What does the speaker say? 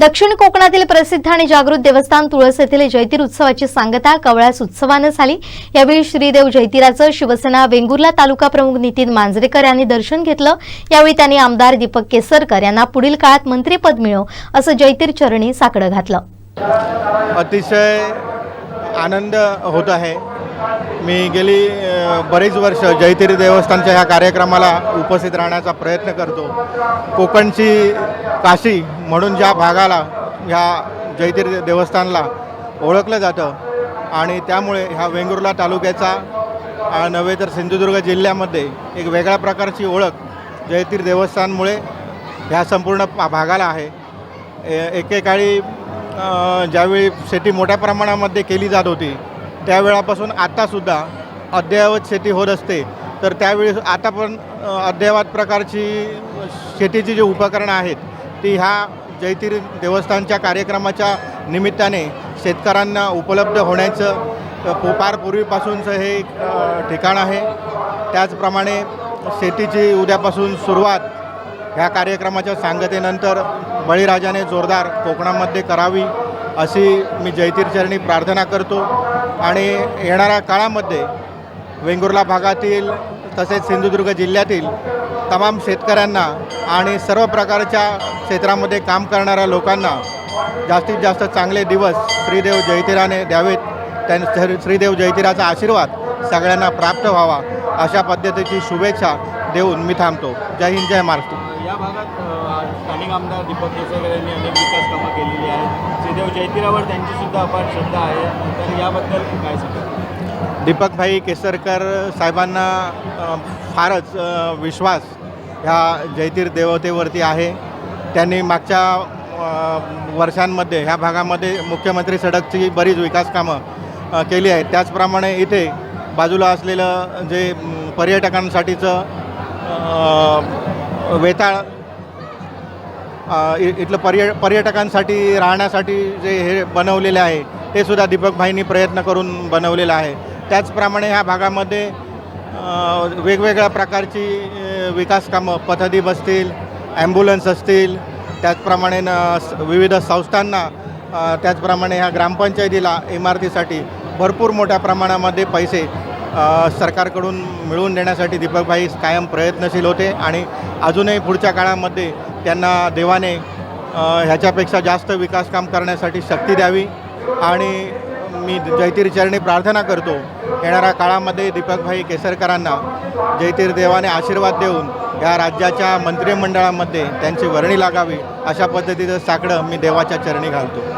दक्षिण कोकणातील प्रसिद्ध आणि जागृत देवस्थान तुळस येथील जैतीर उत्सवाची सांगता कवळास उत्सवानं झाली यावेळी श्रीदेव जैतिराचं शिवसेना वेंगुर्ला तालुका प्रमुख नितीन मांजरेकर यांनी दर्शन घेतलं. यावेळी त्यांनी आमदार दीपक केसरकर यांना पुढील काळात मंत्रीपद मिळो असं जैतीर चरणी साकडं घातलं. अतिशय आनंद होत आहे. मी गेली बरीच वर्ष जयतिरी देवस्थानच्या ह्या कार्यक्रमाला उपस्थित राहण्याचा प्रयत्न करतो. कोकणची काशी म्हणून ज्या भागाला ह्या जयतिरी देवस्थानला ओळखलं जातं आणि त्यामुळे ह्या वेंगुर्ला तालुक्याचा नव्हे तर सिंधुदुर्ग जिल्ह्यामध्ये एक वेगळ्या प्रकारची ओळख जयतीर देवस्थानमुळे ह्या संपूर्ण पा- भागाला आहे. ए- एकेकाळी ज्यावेळी शेती मोठ्या प्रमाणामध्ये केली जात होती त्यावेळापासून आत्तासुद्धा अद्ययावत शेती होत असते. तर त्यावेळी आता पण अद्ययावत प्रकारची शेतीची जी उपकरणं आहेत ती ह्या जैतिरी देवस्थानच्या कार्यक्रमाच्या निमित्ताने शेतकऱ्यांना उपलब्ध होण्याचं फार पूर्वीपासूनचं हे एक ठिकाण आहे. त्याचप्रमाणे शेतीची उद्यापासून सुरुवात ह्या कार्यक्रमाच्या सांगतेनंतर बळीराजाने जोरदार कोकणामध्ये करावी. अशी मी जयतीरचरणी प्रार्थना करतो. आणि येणाऱ्या काळामध्ये वेंगुर्ला भागातील तसेच सिंधुदुर्ग जिल्ह्यातील तमाम शेतकऱ्यांना आणि सर्व प्रकारच्या क्षेत्रामध्ये काम करणाऱ्या लोकांना जास्तीत जास्त चांगले दिवस श्रीदेव जयतीराने द्यावेत. त्यां श्रीदेव जयतीराचा आशीर्वाद सगळ्यांना प्राप्त व्हावा अशा पद्धतीची शुभेच्छा देऊन मी थांबतो. जय हिंद जय महाराष्ट्र. भागात स्थानिक आमदार दीपक केसरकर यांनी अनेक विकास कामं केलेली आहेत. श्रीदेव जयतीरावर त्यांची सुद्धा अपार श्रद्धा आहे. तर याबद्दल काय सांगा दीपकभाई केसरकर साहेबांना फारच विश्वास ह्या जयतीर देवतेवरती आहे. त्यांनी मागच्या वर्षांमध्ये ह्या भागामध्ये मुख्यमंत्री सडकची बरीच विकास कामं केली आहेत. त्याचप्रमाणे इथे बाजूला असलेलं जे पर्यटकांसाठीचं वेताळ इ- इथलं पर्य पर्यटकांसाठी राहण्यासाठी जे हे बनवलेले आहे ते सुद्धा दीपकभाईंनी प्रयत्न करून बनवलेलं आहे. त्याचप्रमाणे ह्या भागामध्ये वेगवेगळ्या प्रकारची विकास कामं पथदीप असतील ॲम्ब्युलन्स असतील त्याचप्रमाणे न स- विविध संस्थांना त्याचप्रमाणे ह्या ग्रामपंचायतीला इमारतीसाठी भरपूर मोठ्या प्रमाणामध्ये पैसे सरकारकडून मिळवून देण्यासाठी दीपकभाई कायम प्रयत्नशील होते आणि अजूनही पुढच्या काळामध्ये त्यांना देवाने ह्याच्यापेक्षा जास्त विकास काम करण्यासाठी शक्ती द्यावी. आणि मी जयतीर चरणी प्रार्थना करतो येणाऱ्या काळामध्ये दीपकभाई केसरकरांना जयतीर देवाने आशीर्वाद देऊन या राज्याच्या मंत्रिमंडळामध्ये त्यांची वर्णी लागावी अशा पद्धतीचं साकडं मी देवाच्या चरणी घालतो.